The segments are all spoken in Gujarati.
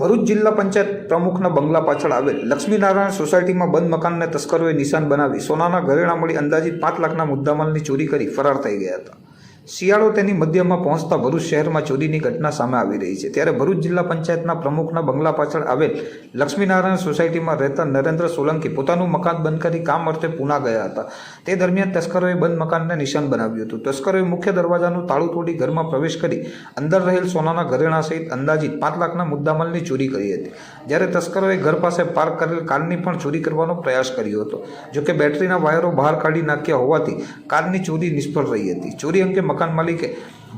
ભરૂચ જિલ્લા પંચાયત પ્રમુખના બંગલા પાછળ આવેલ લક્ષ્મીનારાયણ સોસાયટીમાં બંધ મકાનને તસ્કરોએ નિશાન બનાવી સોનાના ઘરેણા મળી અંદાજિત પાંચ લાખના મુદ્દામાલની ચોરી કરી ફરાર થઈ ગયા હતા. શિયાળો તેની મધ્યમાં પહોંચતા ભરૂચ શહેરમાં ચોરીની ઘટના સામે આવી રહી છે. ત્યારે ભરૂચ જિલ્લા પંચાયતના પ્રમુખના બંગલા પાછળ આવેલ લક્ષ્મીનારાયણ સોસાયટીમાં રહેતા નરેન્દ્ર સોલંકી પોતાનું મકાન બંધ કરી કામ અર્થે પૂના ગયા હતા. તે દરમિયાન તસ્કરોએ બંધ મકાનને નિશાન બનાવ્યું હતું. તસ્કરોએ મુખ્ય દરવાજાનું તાળું તોડી ઘરમાં પ્રવેશ કરી અંદર રહેલ સોનાના ઘરેણા સહિત અંદાજિત પાંચ લાખના મુદ્દામાલની ચોરી કરી હતી. જ્યારે તસ્કરોએ ઘર પાસે પાર્ક કરેલ કારની પણ ચોરી કરવાનો પ્રયાસ કર્યો હતો. જોકે બેટરીના વાયરો બહાર કાઢી નાખ્યા હોવાથી કારની ચોરી નિષ્ફળ રહી હતી. ચોરી અંગે મકાન માલિકે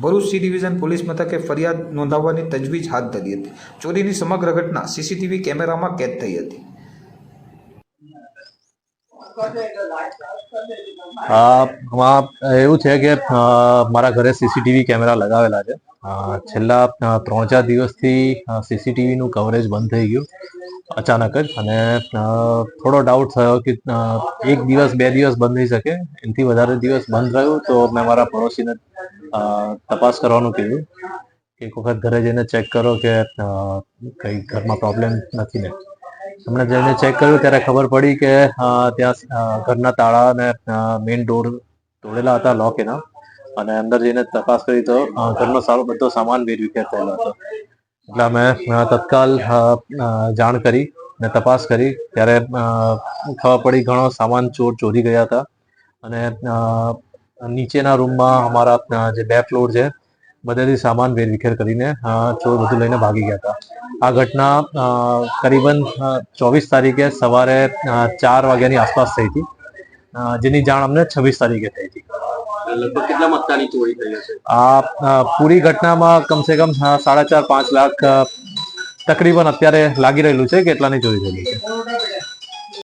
ભરૂચ સી ડિવિઝન પોલીસ મથકે ફરિયાદ નોંધાવવાની તજવીજ હાથ ધરી હતી. ચોરીની સમગ્ર ઘટના સીસીટીવી કેમેરામાં કેદ થઈ હતી. એવું છે કે મારા ઘરે સીસીટીવી કેમેરા લગાવેલા છે. છેલ્લા ત્રણ ચાર દિવસથી સીસીટીવીનું કવરેજ બંધ થઈ ગયું. અચાનક જ અને થોડો ડાઉટ થયો કે એક દિવસ, બે દિવસ બંધ થઈ શકે. એનાથી વધારે દિવસ બંધ રહ્યું તો મેં મારા પડોશીને તપાસ કરવાનું કીધું કે એક વખત ઘરે જઈને ચેક કરો કે કઈ ઘરમાં પ્રોબ્લેમ નથી ને. હમણાં જઈને ચેક કર્યું ત્યારે ખબર પડી કે ત્યાં ઘરના તાળા અને મેઇન ડોર તોડેલા હતા લોક એના. અને અંદર જઈને તપાસ કરી તો ઘરનો સારો બધો સામાન વેરવિખેર થયેલો હતો. એટલે અમે તત્કાલ જાણ કરી ને તપાસ કરી. ત્યારે ખબર પડી ઘણો સામાન ચોર ચોરી ગયા હતા. અને નીચેના રૂમમાં અમારા જે બે ફ્લોર છે, બધેથી સામાન વેરવિખેર કરીને ચોર બધું લઈને ભાગી ગયા હતા. આ ઘટના કરીબન ચોવીસ તારીખે સવારે ચાર વાગ્યાની આસપાસ થઈ હતી. જેની જાણ અમને છવ્વીસ તારીખે થઈ હતી. લગભગ કેટલા હશે? આ પૂરી ઘટનામાં કમસે કમ સાડા ચાર, પાંચ લાખ તકરીબન અત્યારે લાગી રહેલું છે કે એટલાની ચોરી થયેલી છે.